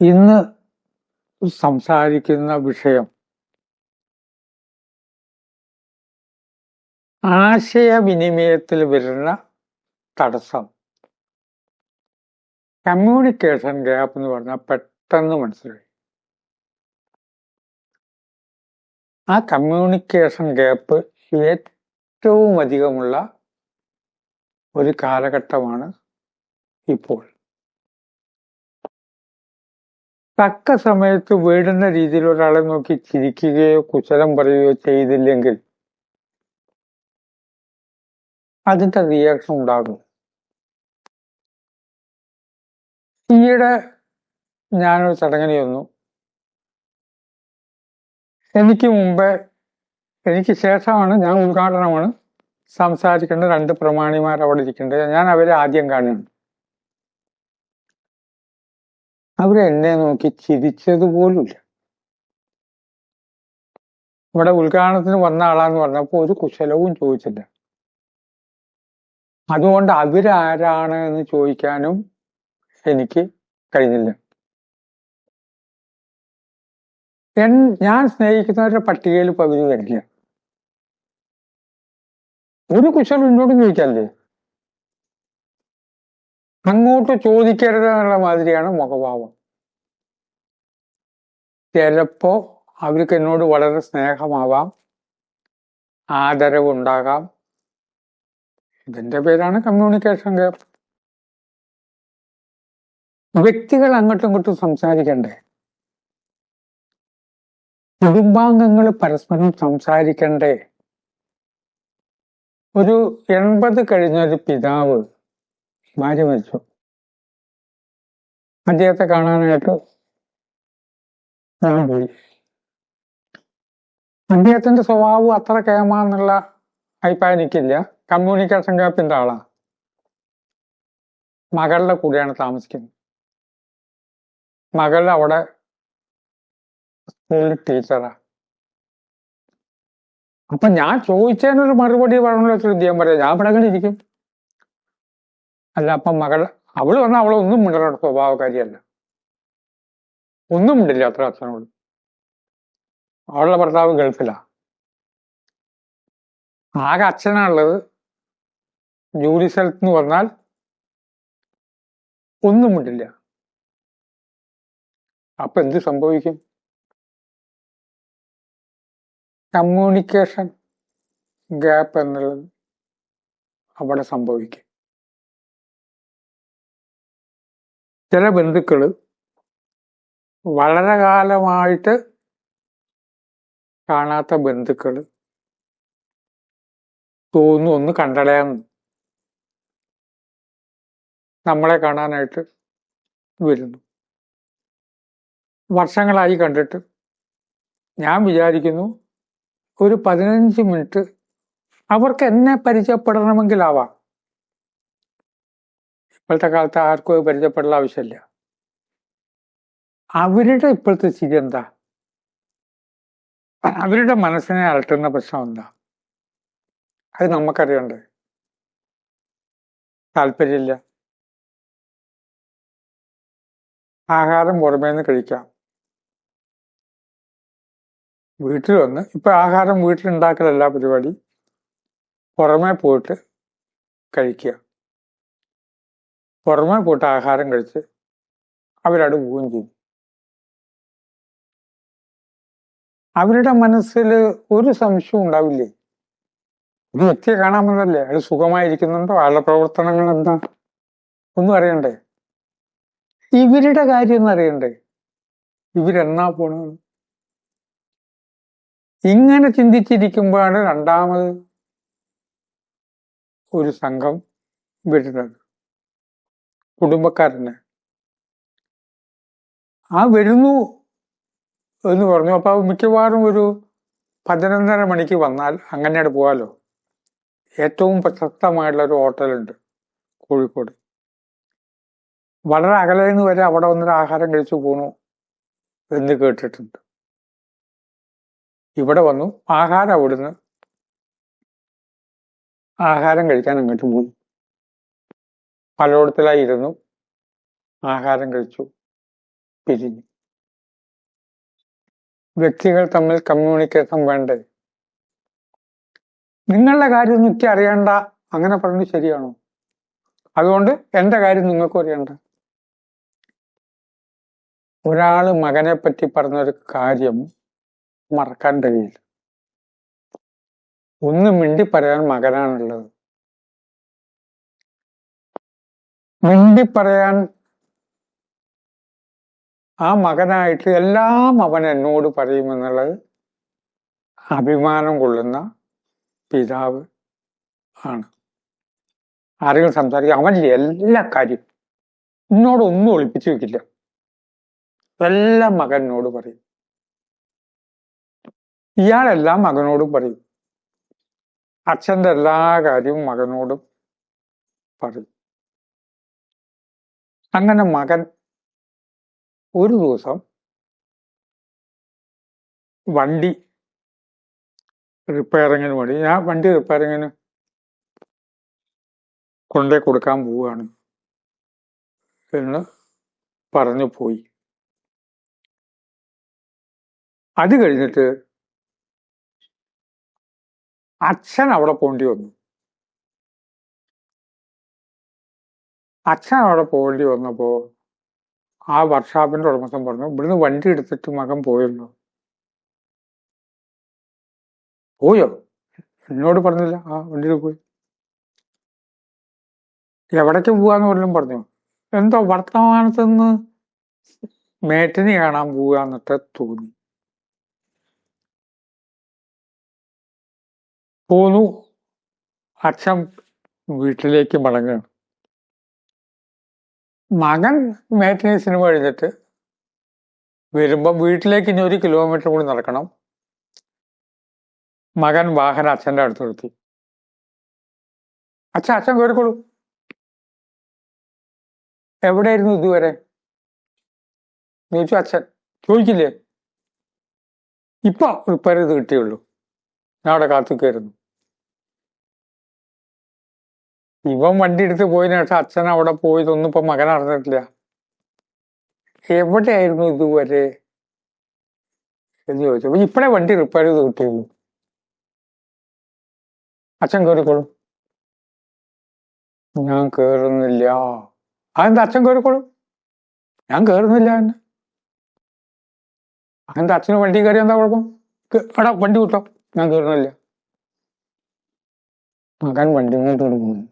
ഇന്ന് സംസാരിക്കുന്ന വിഷയം ആശയവിനിമയത്തിൽ വരുന്ന തടസ്സം. കമ്മ്യൂണിക്കേഷൻ ഗ്യാപ്പ് എന്ന് പറഞ്ഞാൽ പെട്ടെന്ന് മനസ്സിലായി. ആ കമ്മ്യൂണിക്കേഷൻ ഗ്യാപ്പ് ഏറ്റവും അധികമുള്ള ഒരു കാലഘട്ടമാണ് ഇപ്പോൾ. തക്ക സമയത്ത് വീഴുന്ന രീതിയിൽ ഒരാളെ നോക്കി ചിരിക്കുകയോ കുശലം പറയുകയോ ചെയ്തില്ലെങ്കിൽ അതിന്റെ റിയാക്ഷൻ ഉണ്ടാകും. ഈയിടെ ഞാനൊരു ചടങ്ങിന് ചെന്നു. എനിക്ക് മുമ്പേ എനിക്ക് ശേഷമാണ് ഞാൻ ഉദ്ഘാടനമാണ് സംസാരിക്കേണ്ട രണ്ട് പ്രമാണിമാർ അവിടെ ഇരിക്കേണ്ടത്. ഞാൻ അവരെ ആദ്യം കാണുന്നു അവർ എന്നെ നോക്കി ചിരിച്ചത് പോലുമില്ല. ഇവിടെ ഉദ്ഘാടനത്തിന് വന്ന ആളാന്ന് പറഞ്ഞപ്പോ ഒരു കുശലവും ചോദിച്ചില്ല. അതുകൊണ്ട് അവരാരാണ് എന്ന് ചോദിക്കാനും എനിക്ക് കഴിഞ്ഞില്ല. ഞാൻ സ്നേഹിക്കുന്നവരുടെ പട്ടികയിൽ പകുതി വരില്ല. ഒരു കുശലം എന്നോട് ചോദിക്കാല്ലേ അങ്ങോട്ട് ചോദിക്കരുത് എന്നുള്ള മാതിരിയാണ് മുഖഭാവം. ചിലപ്പോ അവർക്ക് എന്നോട് വളരെ സ്നേഹമാവാം ആദരവുണ്ടാകാം. ഇതിന്റെ പേരാണ് കമ്മ്യൂണിക്കേഷൻ ഗ്യാപ്പ് വ്യക്തികൾ അങ്ങോട്ടും ഇങ്ങോട്ടും സംസാരിക്കണ്ടേ? കുടുംബാംഗങ്ങൾ പരസ്പരം സംസാരിക്കണ്ടേ? ഒരു എൺപത് കഴിഞ്ഞ ഒരു പിതാവ് മരിച്ചു അദ്ദേഹത്തെ കാണാനായിട്ട് ഞാൻ പോയി അദ്ദേഹത്തിന്റെ സ്വഭാവം അത്ര കേമാന്നുള്ള അഭിപ്രായം എനിക്കില്ല. കമ്മ്യൂണിക്കേഷൻ ഗ്യാപ്പിന്റെ ആളാ. മകളുടെ കൂടെയാണ് താമസിക്കുന്നത്. മകൾ അവിടെ സ്കൂളിൽ ടീച്ചറാ അപ്പൊ ഞാൻ ചോദിച്ചതിനൊരു മറുപടി പറഞ്ഞുള്ള ചോദ്യം പറയാം ഞാൻ ഇവിടെ ഇരിക്കും. അല്ല അപ്പം മകൾ അവൾ വന്ന അവളെ ഒന്നും മിണ്ടല സ്വഭാവക്കാരിയല്ല ഒന്നും മിണ്ടില്ല അത്ര അച്ഛനോട് അവളുടെ ഭർത്താവ് ഗൾഫിലാ. ആകെ അച്ഛനാണുള്ളത്. ജോലി സ്ഥലത്ത് എന്ന് പറഞ്ഞാൽ ഒന്നും മിണ്ടില്ല. അപ്പൊ എന്ത് സംഭവിക്കും? കമ്മ്യൂണിക്കേഷൻ ഗ്യാപ്പ് എന്നുള്ളത് അവിടെ സംഭവിക്കും. ചില ബന്ധുക്കൾ വളരെ കാലമായിട്ട് കാണാത്ത ബന്ധുക്കൾ തോന്നുന്നു ഒന്ന് കണ്ടടയാന്ന് നമ്മളെ കാണാനായിട്ട് വരുന്നു. വർഷങ്ങളായി കണ്ടിട്ട് ഞാൻ വിചാരിക്കുന്നു ഒരു പതിനഞ്ച് മിനിറ്റ് അവർക്ക് എന്നെ പരിചയപ്പെടണമെങ്കിലാവാം. ഇപ്പോഴത്തെ കാലത്ത് ആർക്കും അത് പരിചയപ്പെടേണ്ട ആവശ്യമില്ല. അവരുടെ ഇപ്പോഴത്തെ സ്ഥിതി എന്താ? അവരുടെ മനസ്സിനെ അലട്ടുന്ന പ്രശ്നം എന്താ? അത് നമുക്കറിയണ്ട്? താല്പര്യമില്ല. ആഹാരം പുറമേ നിന്ന് കഴിക്കാം. വീട്ടിൽ വന്ന് ഇപ്പൊ ആഹാരം വീട്ടിലുണ്ടാക്കലല്ല പരിപാടി പുറമേ പോയിട്ട് കഴിക്കുക. പുറമേ പോയിട്ട് ആഹാരം കഴിച്ച് അവരവിടെ പോവുകയും ചെയ്തു. അവരുടെ മനസ്സിൽ ഒരു സംശയവും ഉണ്ടാവില്ലേ? ഒരു വ്യക്തിയെ കാണാമെന്നല്ലേ അയാൾ സുഖമായിരിക്കുന്നുണ്ടോ? അയാളുടെ പ്രവർത്തനങ്ങൾ എന്താ? ഒന്നും അറിയണ്ടേ? ഇവരുടെ കാര്യം ഒന്നും അറിയണ്ടേ? ഇവരെന്നാ പോണത്? ഇങ്ങനെ ചിന്തിച്ചിരിക്കുമ്പോഴാണ് രണ്ടാമത് ഒരു സംഘം വരുന്നത് കുടുംബക്കാരനെ. ആ വരുന്നു എന്ന് പറഞ്ഞു. അപ്പൊ മിക്കവാറും ഒരു പതിനൊന്നര മണിക്ക് വന്നാൽ അങ്ങനെയാണ് പോകാലോ? ഏറ്റവും പ്രശസ്തമായിട്ടുള്ള ഒരു ഹോട്ടലുണ്ട് കോഴിക്കോട്. വളരെ അകലെ നിന്ന് വരെ അവിടെ വന്നൊരു ആഹാരം കഴിച്ചു പോണു എന്ന് കേട്ടിട്ടുണ്ട്. ഇവിടെ വന്നു ആഹാരം അവിടുന്ന് ആഹാരം കഴിക്കാൻ അങ്ങോട്ട് പോയി പലയിടത്തിലായി ഇരുന്നു ആഹാരം കഴിച്ചു പിരിഞ്ഞു. വ്യക്തികൾ തമ്മിൽ കമ്മ്യൂണിക്കേഷൻ വേണ്ടേ? നിങ്ങളുടെ കാര്യം എനിക്ക് അറിയണ്ട. അങ്ങനെ പറഞ്ഞു ശരിയാണോ? അതുകൊണ്ട് എന്റെ കാര്യം നിങ്ങൾക്കും അറിയണ്ട. ഒരാൾ മകനെ പറ്റി പറഞ്ഞൊരു കാര്യം മറക്കാൻ കഴിയില്ല. ഒന്ന് മിണ്ടി പറയാൻ മകനാണുള്ളത്. മിണ്ടി പറയാൻ ആ മകനായിട്ട് എല്ലാം അവൻ എന്നോട് പറയുമെന്നുള്ളത് അഭിമാനം കൊള്ളുന്ന പിതാവ് ആണ്. ആരെങ്കിലും സംസാരിക്കുക അവൻ എല്ലാ കാര്യം എന്നോടൊന്നും ഒളിപ്പിച്ചു വെക്കില്ല. എല്ലാം മകനോട് പറയും. ഇയാളെല്ലാം മകനോടും പറയും. അച്ഛന്റെ എല്ലാ കാര്യവും മകനോടും പറയും. അങ്ങനെ മകൻ ഒരു ദിവസം വണ്ടി റിപ്പയറിങ്ങിന് വേണ്ടി ഞാൻ വണ്ടി റിപ്പയറിങ്ങിന് കൊണ്ടേ കൊടുക്കാൻ പോവുകയാണ്. എന്ന് പറഞ്ഞു പോയി. അത് കഴിഞ്ഞിട്ട് അച്ഛൻ അവിടെ പോണ്ടി വന്നു. അച്ഛൻ അവിടെ പോകേണ്ടി വന്നപ്പോ ആ വർക്ക്ഷോപ്പിന്റെ ഉടമസ്ഥൻ പറഞ്ഞു ഇവിടുന്ന് വണ്ടി എടുത്തിട്ട് മകൻ പോയല്ലോ പോയോ? എന്നോട് പറഞ്ഞില്ല. ആ വണ്ടിയിൽ പോയി. എവിടേക്ക് പോവാന്ന് പോലും പറഞ്ഞു. എന്തോ വർത്തമാനത്ത് നിന്ന് മേറ്റിനെ കാണാൻ പോവാന്നിട്ട് തോന്നി. പോന്നു. അച്ഛൻ വീട്ടിലേക്ക് മടങ്ങുകയാണ്. മകൻ മേറ്റിനി സിനിമ കഴിഞ്ഞിട്ട് വരുമ്പം വീട്ടിലേക്ക് ഇനി ഒരു കിലോമീറ്റർ കൂടി നടക്കണം. മകൻ വാഹനം അച്ഛന്റെ അടുത്ത് നിർത്തി. അച്ഛൻ അച്ഛൻ കയറിക്കോളൂ എവിടെയായിരുന്നു ഇതുവരെ? ചോദിച്ചു അച്ഛൻ ചോദിച്ചില്ലേ ഇപ്പൊ റിപ്പയർ ചെയ്ത് കിട്ടിയുള്ളൂ. ഞാൻ അവിടെ കാത്തിക്കായിരുന്നു ഇവൻ വണ്ടി എടുത്ത് പോയതിനു ശേഷം അച്ഛൻ അവിടെ പോയതൊന്നും ഇപ്പൊ മകൻ അറിഞ്ഞിട്ടില്ല. എവിടെയായിരുന്നു ഇതുവരെ? എന്ന് ചോദിച്ചപ്പോ ഇപ്പഴേ വണ്ടി റിപ്പയർ ചെയ്ത് കിട്ടിയുള്ളൂ. അച്ഛൻ കയറിക്കോളും ഞാൻ കേറുന്നില്ല. അതെന്താ അച്ഛൻ കയറിക്കോളും ഞാൻ കേറുന്നില്ല എന്നെ. അതെന്താ അച്ഛന് വണ്ടി കയറി എന്താ കുഴപ്പം? എടാ വണ്ടി വിട്ടോ. ഞാൻ കയറുന്നില്ല മകൻ വണ്ടി കൊണ്ട് കൊടുക്കുന്നു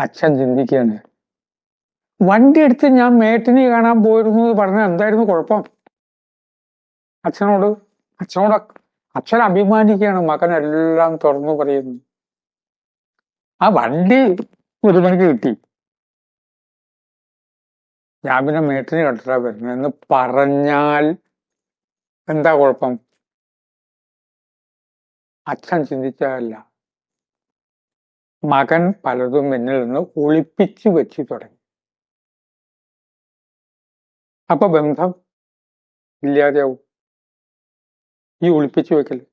അച്ഛൻ ചിന്തിക്കുകയാണ്. വണ്ടി എടുത്ത് ഞാൻ മേട്ടിനെ കാണാൻ പോയിരുന്നു എന്ന് പറഞ്ഞാൽ എന്തായിരുന്നു കുഴപ്പം? അച്ഛനോട് അച്ഛനോട് അച്ഛൻ അഭിമാനിക്കുകയാണ് മകൻ എല്ലാം തുറന്നു പറയുന്നു. ആ വണ്ടി ഒരു മണിക്ക് കിട്ടി. ഞാൻ പിന്നെ മേട്ടിനെ കണ്ടിട്ടാ വരുന്നത്. എന്ന് പറഞ്ഞാൽ എന്താ കുഴപ്പം? അച്ഛൻ ചിന്തിച്ചതല്ല. മകൻ പലതും എന്നിൽ നിന്ന് ഒളിപ്പിച്ചു വെച്ച് തുടങ്ങി. അപ്പൊ ബന്ധം ഇല്ലാതെയാവും. ഈ ഒളിപ്പിച്ചു വെക്കൽ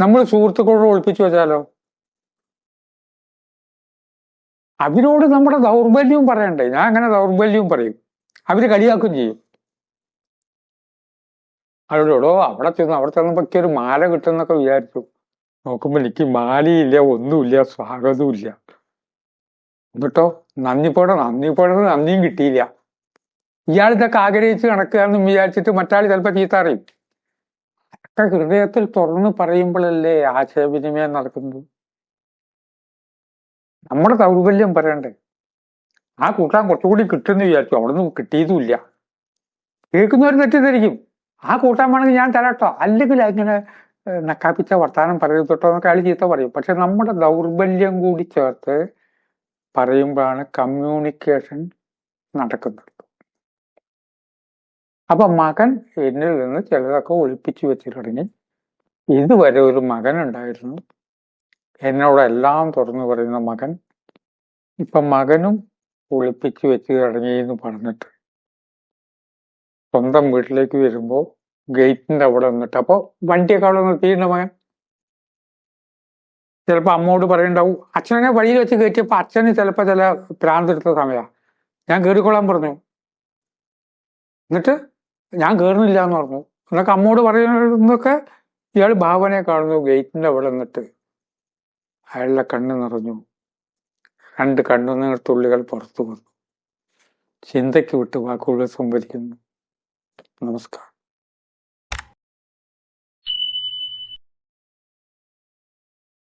നമ്മൾ സുഹൃത്തുക്കളോട് ഒളിപ്പിച്ചു വെച്ചാലോ? അവരോട് നമ്മുടെ ദൗർബല്യവും പറയണ്ടേ? ഞാൻ അങ്ങനെ ദൗർബല്യവും പറയും. അവർ കളിയാക്കും ചെയ്യും. അവരോടോ അവിടെ ചെന്ന് അവിടെ ചെന്നപ്പോ ഒരു മാല കിട്ടുന്നൊക്കെ വിചാരിച്ചു. നോക്കുമ്പോ എനിക്ക് മാലിയില്ല ഒന്നുമില്ല സ്വാഗതവും ഇല്ല എന്നിട്ടോ? നന്ദിപ്പോടെ നന്ദിപ്പോടെ നന്ദിയും കിട്ടിയില്ല. ഇയാൾ ഇതൊക്കെ ആഗ്രഹിച്ച് നടക്കുകയെന്ന് വിചാരിച്ചിട്ട് മറ്റാൾ ചിലപ്പോ ചീത്ത അറിയും അതൊക്കെ ഹൃദയത്തിൽ തുറന്നു പറയുമ്പോഴല്ലേ ആശയവിനിമയം നടക്കുന്നത്? നമ്മുടെ ദൗർബല്യം പറയണ്ടേ? ആ കൂട്ടാൻ കുറച്ചുകൂടി കിട്ടുമെന്ന് വിചാരിച്ചു. അവിടെ നിന്ന് കിട്ടിയതുമില്ല. കേൾക്കുന്നവർ തെറ്റിദ്ധരിക്കും. ആ കൂട്ടാൻ വേണമെങ്കിൽ ഞാൻ തരാട്ടോ. അല്ലെങ്കിൽ അങ്ങനെ നക്കാപ്പിച്ച വർത്താനം പറയത്തോട്ടോ എന്നൊക്കെ അയാൾ ചീത്ത പറയും. പക്ഷെ നമ്മുടെ ദൗർബല്യം കൂടി ചേർത്ത് പറയുമ്പോഴാണ് കമ്മ്യൂണിക്കേഷൻ നടക്കുന്നത്. അപ്പൊ മകൻ എന്നിൽ നിന്ന് ചിലതൊക്കെ ഒളിപ്പിച്ചു തുടങ്ങി. ഇതുവരെ ഒരു മകൻ ഉണ്ടായിരുന്നു. എന്നോട് എല്ലാം തുറന്നു പറയുന്ന മകൻ. ഇപ്പൊ മകനും ഒളിപ്പിച്ചു വെച്ച് തുടങ്ങി എന്ന് പറഞ്ഞിട്ട് സ്വന്തം വീട്ടിലേക്ക് വരുമ്പോ ഗേറ്റിന്റെ അവിടെ നിന്നിട്ട്. അപ്പൊ വണ്ടിയൊക്കെ അവിടെ നിർത്തിയിട്ടുണ്ട് മകൻ? ചിലപ്പോ അമ്മോട് പറയണ്ടാവും. അച്ഛനെ വഴിയിൽ വെച്ച് കയറ്റിയപ്പോ അച്ഛന് ചിലപ്പോ ചില പ്രാന്തെടുത്ത സമയാ. ഞാൻ കയറിക്കൊള്ളാൻ പറഞ്ഞു. എന്നിട്ട് ഞാൻ കേറുന്നില്ല എന്ന് പറഞ്ഞു. എന്നൊക്കെ അമ്മോട് പറയുന്നതൊക്കെ ഇയാൾ ഭാവനയെ കാണുന്നു. ഗേറ്റിന്റെ അവിടെ നിന്നിട്ട് അയാളുടെ കണ്ണ് നിറഞ്ഞു. രണ്ട് കണ്ണുനീർത്തുള്ളികൾ പുറത്തു വന്നു. ചിന്തയ്ക്ക് വിട്ട് വാക്കുകൾ സംഭരിക്കുന്നു നമസ്കാരം.